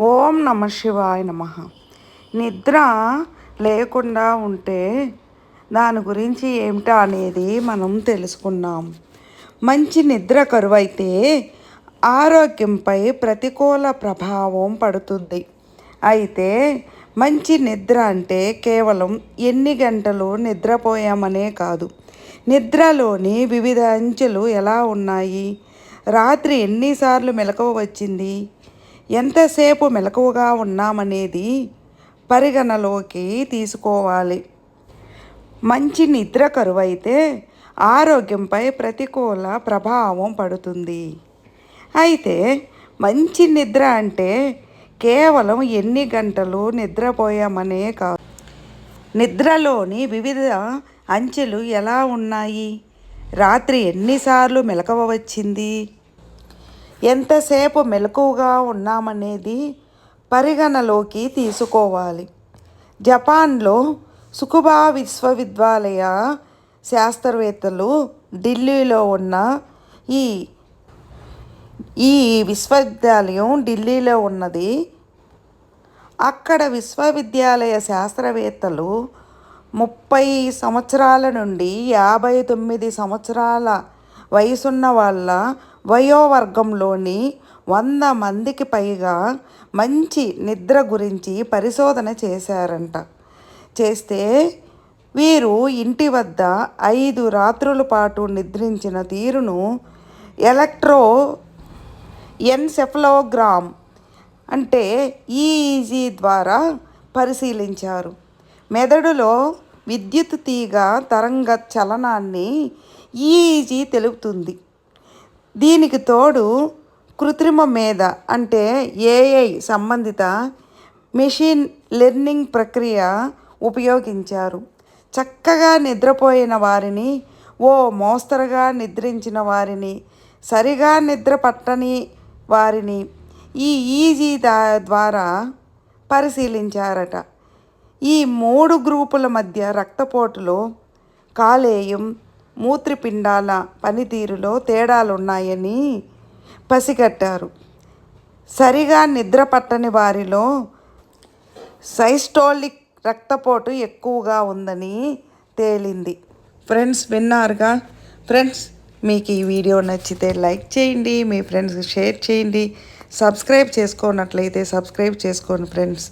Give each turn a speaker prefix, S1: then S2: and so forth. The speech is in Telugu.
S1: ఓం నమ శివాయ నమ. నిద్ర లేకుండా ఉంటే దాని గురించి ఏమిటా అనేది మనం తెలుసుకున్నాం. మంచి నిద్ర కరువైతే ఆరోగ్యంపై ప్రతికూల ప్రభావం పడుతుంది. అయితే మంచి నిద్ర అంటే కేవలం ఎన్ని గంటలు నిద్రపోయామనే కాదు. నిద్రలోని వివిధ అంచెలు ఎలా ఉన్నాయి? రాత్రి ఎన్నిసార్లు మెలకువ వచ్చింది? ఎంతసేపు మెలకువగా ఉన్నామనేది పరిగణలోకి తీసుకోవాలి. మంచి నిద్ర కరువైతే ఆరోగ్యంపై ప్రతికూల ప్రభావం పడుతుంది. అయితే మంచి నిద్ర అంటే కేవలం ఎన్ని గంటలు నిద్రపోయామనే కాదు. నిద్రలోని వివిధ అంచెలు ఎలా ఉన్నాయి? రాత్రి ఎన్నిసార్లు మెలకువ వచ్చింది? ఎంతసేపు మెలకువగా ఉన్నామనేది పరిగణలోకి తీసుకోవాలి. జపాన్లో సుకుబా విశ్వవిద్యాలయ శాస్త్రవేత్తలు ఢిల్లీలో ఉన్న ఈ ఈ విశ్వవిద్యాలయం ఢిల్లీలో ఉన్నది. అక్కడ విశ్వవిద్యాలయ శాస్త్రవేత్తలు ముప్పై సంవత్సరాల నుండి యాభై తొమ్మిది సంవత్సరాల వయసున్న వాళ్ళ వయోవర్గంలోని వంద మందికి పైగా మంచి నిద్ర గురించి పరిశోధన చేశారంట. చేస్తే వీరు ఇంటి వద్ద ఐదు రాత్రుల పాటు నిద్రించిన తీరును ఎలక్ట్రో ఎన్సెఫలోగ్రామ్ అంటే ఈఈజీ ద్వారా పరిశీలించారు. మెదడులో విద్యుత్ తీగ తరంగ చలనాన్ని ఈఈజీ తెలుపుతుంది. దీనికి తోడు కృత్రిమ మేధ అంటే ఏఐ సంబంధిత మెషిన్ లెర్నింగ్ ప్రక్రియ ఉపయోగించారు. చక్కగా నిద్రపోయిన వారిని ఓ మోస్తరుగా నిద్రించిన వారిని సరిగా నిద్ర పట్టని వారిని ఈ ఈజీ ద్వారా పరిశీలించారట. ఈ మూడు గ్రూపుల మధ్య రక్తపోటులో కాలేయం మూత్రపిండాల పనితీరులో తేడాలున్నాయని పసిగట్టారు. సరిగా నిద్ర పట్టని వారిలో సైస్టోలిక్ రక్తపోటు ఎక్కువగా ఉందని తేలింది. ఫ్రెండ్స్ విన్నారుగా? ఫ్రెండ్స్ మీకు ఈ వీడియో నచ్చితే లైక్ చేయండి మీ ఫ్రెండ్స్కి షేర్ చేయండి. సబ్స్క్రైబ్ చేసుకున్నట్లయితే సబ్స్క్రైబ్ చేసుకోండి ఫ్రెండ్స్.